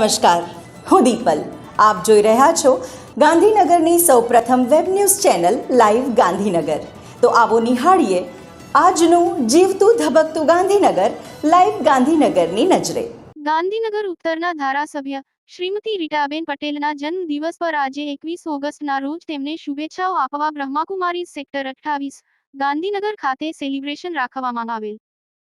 નમસ્કાર, હું દીપલ. આપ જોઈ રહ્યા છો ગાંધીનગરની સૌપ્રથમ web news channel live Gandhinagar. તો આવો નિહાળીએ આજનું જીવતું ધબકતું ગાંધીનગર, લાઈવ ગાંધીનગરની નજરે. ગાંધીનગર ઉત્તરના ધારાસભ્ય શ્રીમતી રીટાબેન પટેલના જન્મ દિવસ પર આજે એકવીસ ઓગસ્ટના રોજ તેમને શુભેચ્છાઓ આપવા બ્રહ્માકુમારી સેક્ટર અઠ્ઠાવીસ, ગાંધીનગર ખાતે સેલિબ્રેશન રાખવામાં આવેલ.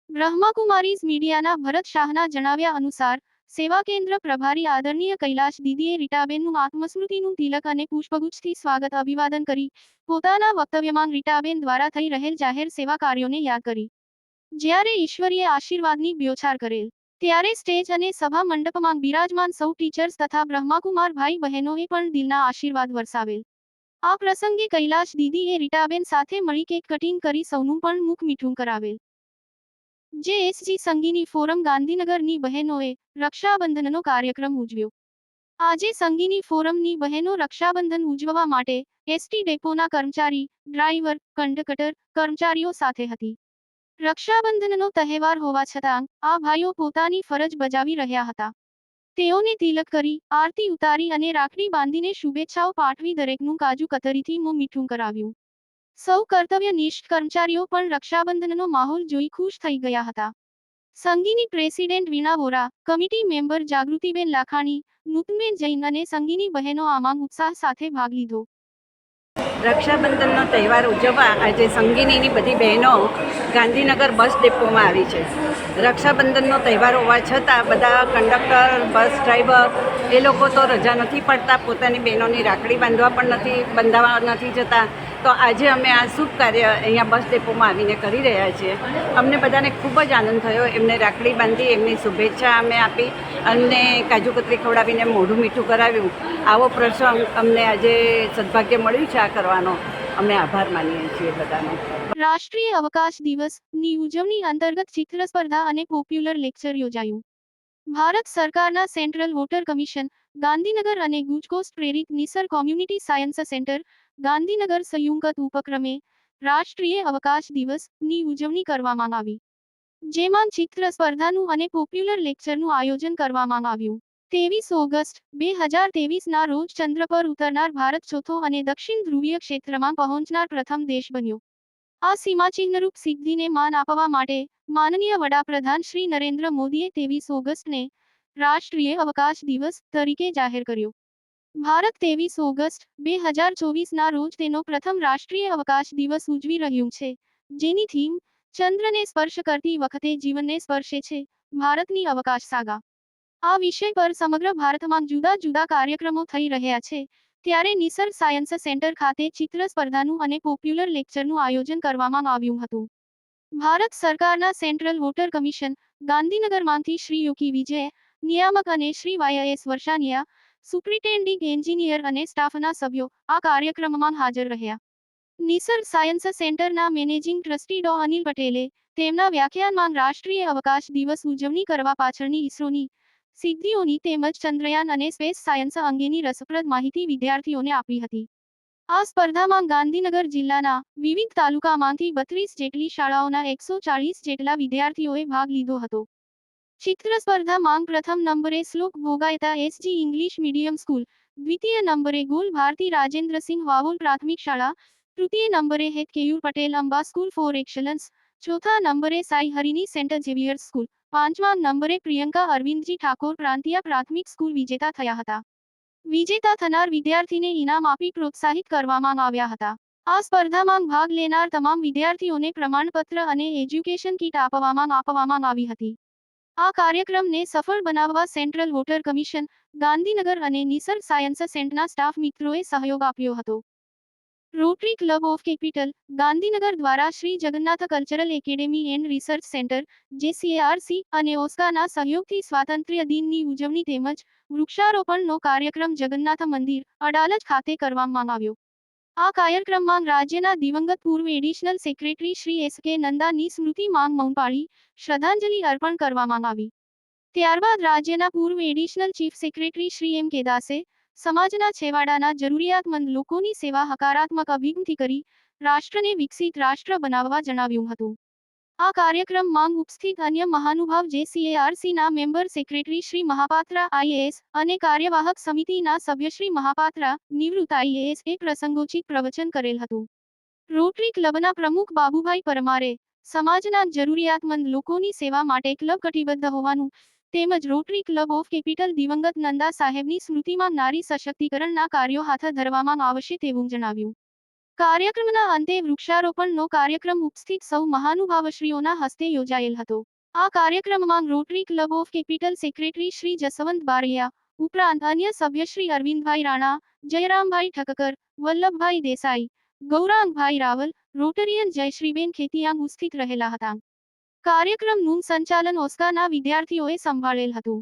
બ્રહ્માકુમારીઝ મીડિયાના ભરત શાહના જણાવ્યા અનુસાર સેવા કેન્દ્ર પ્રભારી આદરણીય કૈલાશ દીદીએ રીટાબેનનું આત્મસ્મૃતિનું તિલક અને પુષ્પગુચ્છથી સ્વાગત અભિવાદન કરી. પોતાના વક્તવ્યમાં રીટાબેન દ્વારા થઈ રહેલ જાહેર સેવા કાર્યોને યાદ કરી. જ્યારે ઈશ્વરીય આશીર્વાદની બ્યોછાર કરેલ, ત્યારે સ્ટેજ અને સભા મંડપમાં બિરાજમાન સૌ ટીચર્સ તથા બ્રહ્માકુમાર ભાઈ બહેનોએ પણ દિલના આશીર્વાદ વરસાવેલ. આ પ્રસંગે કૈલાશ દીદીએ રીટાબેન સાથે મળી કેક કટિંગ કરી સૌનું પણ મુખ મીઠું કરાવેલ. જે એસજી સંગીની ફોરમ ગાંધીનગરની બહેનોએ રક્ષાબંધનનો કાર્યક્રમ ઉજવ્યો. આજે સંગીની ફોરમની બહેનો રક્ષાબંધન ઉજવવા માટે એસટી ડેપોના કર્મચારી, ડ્રાઈવર, કંડકટર, કર્મચારીઓ સાથે હતી. રક્ષાબંધનનો તહેવાર હોવા છતાં આ ભાઈઓ પોતાની ફરજ બજાવી રહ્યા હતા. તેઓને તિલક કરી, આરતી ઉતારી અને રાખડી બાંધીને શુભેચ્છાઓ પાઠવી દરેકનું કાજુ કતરીથી મોં મીઠું કરાવ્યું. સૌ કર્તવ્યનિષ્ઠ કર્મચારીઓ પણ રક્ષાબંધનનો માહોલ જોઈ ખુશ થઈ ગયા હતા. Sangini president Veena Vora, committee member Jagritiben Lakhani, Nutanben Jain અને સંગીની બહેનો આમાં ઉત્સાહ સાથે ભાગ લીધો. રક્ષાબંધનનો તહેવાર ઉજવવા આજે સંગીનીની બધી બહેનો ગાંધીનગર બસ ડેપોમાં આવી છે. રક્ષાબંધનનો તહેવાર હોવા છતાં બધા કંડક્ટર, બસ ડ્રાઈવર, એ લોકો તો રજા નથી પડતા, પોતાની બહેનોની રાખડી બાંધવા પણ નથી બંધાવા નથી જતા. તો આજે અમે આ શુભ કાર્ય અહીંયા બસ ડેપોમાં આવીને કરી રહ્યા છીએ. અમને બધાને ખૂબ જ આનંદ થયો. એમને રાખડી બાંધી, એમની શુભેચ્છા અમે આપી અને કાજુ કતરી ખવડાવીને મોઢું મીઠું કરાવ્યું. આવો પ્રસંગ અમને આજે સદભાગ્ય મળ્યું છે આ કરવાનો. અમે આભાર માનીએ છીએ બધાનો. રાષ્ટ્રીય અવકાશ દિવસની ઉજવણી અંતર્ગત ચિત્ર સ્પર્ધા અને પોપ્યુલર લેક્ચર યોજાયું. ભારત સરકારના સેન્ટ્રલ વોટર કમિશન, ગાંધીનગર અને ગુજકોસ્ટ પ્રેરિત Nisar community science centre Gandhinagar સંયુક્ત ઉપક્રમે રાષ્ટ્રીય અવકાશ દિવસની ઉજવણી કરવામાં આવી, જેમાં ચિત્ર સ્પર્ધાનું અને પોપ્યુલર લેક્ચરનું આયોજન કરવામાં આવ્યું. ત્રેવીસ ઓગસ્ટ, બે હજાર તેવીસના રોજ ચંદ્ર પર ઉતરનાર ભારત ચોથો અને દક્ષિણ ધ્રુવીય ક્ષેત્રમાં પહોંચનાર પ્રથમ દેશ બન્યો. આ સીમાચિહ્નરૂપ સિદ્ધિને માન આપવા માટે માનનીય વડાપ્રધાન શ્રી નરેન્દ્ર મોદીએ ત્રેવીસ ઓગસ્ટને રાષ્ટ્રીય અવકાશ દિવસ તરીકે જાહેર કર્યો. ભારત ત્રેવીસ ઓગસ્ટ, બે હજાર ચોવીસના રોજ તેનો પ્રથમ રાષ્ટ્રીય અવકાશ દિવસ ઉજવી રહ્યું છે. જેની થીમ, ચંદ્રને સ્પર્શ કરતી વખતે જીવનને સ્પર્શે છે, ભારતની અવકાશ સાગા. આ વિષય પર સમગ્ર ભારતમાં જુદા જુદા કાર્યક્રમો થઈ રહ્યા છે. ત્યારે નિસર્ગ સાયન્સ સેન્ટર ખાતે ચિત્ર સ્પર્ધાનું અને પોપ્યુલર લેક્ચરનું આયોજન કરવામાં આવ્યું હતું. ભારત સરકારના સેન્ટ્રલ વોટર કમિશન, ગાંધીનગરમાંથી શ્રી યુકી વિજય, નિયામક અને Shri Y S Varshaniya superintending engineer અને સ્ટાફના સભ્યો આ કાર્યક્રમમાં હાજર રહ્યા. નિસર્ગ સાયન્સ સેન્ટરના મેનેજિંગ ટ્રસ્ટી ડો અનિલ પટેલે તેમના વ્યાખ્યાનમાં રાષ્ટ્રીય અવકાશ દિવસ ઉજવણી કરવા પાછળની ઈસરોની સિદ્ધિઓની તેમજ ચંદ્રયાન અને સ્પેસ સાયન્સ અંગેની રસપ્રદ માહિતી વિદ્યાર્થીઓને આપી હતી. આ સ્પર્ધામાં ગાંધીનગર જિલ્લાના વિવિધ તાલુકામાંથી બત્રીસ જેટલી શાળાઓના એકસો ચાલીસ જેટલા વિદ્યાર્થીઓએ ભાગ લીધો હતો. ચિત્ર સ્પર્ધામાં પ્રથમ નંબરે Shlok Bhogayata SG English medium school. દ્વિતીય નંબરે ગોલ ભારતી રાજેન્દ્રસિંહ વાવોલ પ્રાથમિક શાળા. તૃતીય નંબરે Het Keyur Patel Amba school for excellence. ચોથા નંબરે Sai Harini Saint Xavier's school. પાંચમા નંબરે પ્રિયંકા અરવિંદજી ઠાકોર પ્રાંતિયા પ્રાથમિક સ્કૂલ વિજેતા થયા હતા. વિજેતા થનાર વિદ્યાર્થીને ઇનામ આપી પ્રોત્સાહિત કરવામાં આવ્યા હતા. આ સ્પર્ધામાં ભાગ લેનાર તમામ વિદ્યાર્થીઓને પ્રમાણપત્ર અને એજ્યુકેશન કીટ આપવામાં આપવામાં આવી હતી. આ કાર્યક્રમને સફળ બનાવવા સેન્ટ્રલ વોટર કમિશન, ગાંધીનગર અને નિસર્ગ સાયન્સ સેન્ટના સ્ટાફ મિત્રોએ સહયોગ આપ્યો હતો. Rotary club of capital, Gandhinagar દ્વારા Shri Jagannath cultural academy and research centre, JCARC અને ઓસ્કાના સહયોગથી સ્વાતંત્ર્ય દિનની ઉજવણી તેમજ વૃક્ષારોપણનો કાર્યક્રમ જગન્નાથ મંદિર, અડાલજ ખાતે કરવામાં આવ્યો. આ કાર્યક્રમમાં રાજ્યના દિવંગત પૂર્વ એડિશનલ સેક્રેટરી શ્રી એસ કે નંદાની સ્મૃતિ માંગ પાળી શ્રદ્ધાંજલિ અર્પણ કરવામાં આવી. ત્યારબાદ રાજ્યના પૂર્વ additional chief secretary Shri M K દાસે સમાજના છેવાડાના જરૂરિયાતમંદ લોકોની સેવા હકારાત્મક અભિગમથી કરી રાષ્ટ્રને વિકસિત રાષ્ટ્ર બનાવવા જણાવ્યું હતું. આ કાર્યક્રમ માંગ ઉપસ્થિત અન્ય મહાનુભાવ જે સીએઆરસીના member secretary Shri Mahapatra IAS અને કાર્યવાહક સમિતિના સભ્ય શ્રી મહાપાત્રા નિવૃત્ત આઈએએસ એ પ્રસંગોચિત પ્રવચન કરેલ હતું. રોટરી ક્લબના પ્રમુખ બાબુભાઈ પરમારે સમાજના જરૂરિયાતમંદ લોકોની સેવા માટે ક્લબ કટિબદ્ધ હોવાનું તેમજ રોટરી ક્લબ ઓફ કેપિટલ દિવંગત નંદા સાહેબની સ્મૃતિમાં નારી સશક્તિકરણના કાર્યો હાથ ધરવામાં આવશે તેવું જણાવ્યું. કાર્યક્રમના અંતે વૃક્ષારોપણનો કાર્યક્રમ ઉપસ્થિત સૌ મહાનુભાવશ્રીઓના હસ્તે યોજાયેલ હતો. આ કાર્યક્રમમાં Rotary club of capital secretary Shri Jaswant Baria, ઉપરાંત અન્ય સભ્ય શ્રી અરવિંદભાઈ રાણા, જયરામભાઈ ઠક્કર, વલ્લભભાઈ દેસાઈ, ગૌરાંગભાઈ રાવલ રોટરિયન જયશ્રીબેન ખેતિયાંગ ઉપસ્થિત રહેલા હતા. કાર્યક્રમનું સંચાલન ઓસ્કાના વિદ્યાર્થીઓએ સંભાળેલ હતું.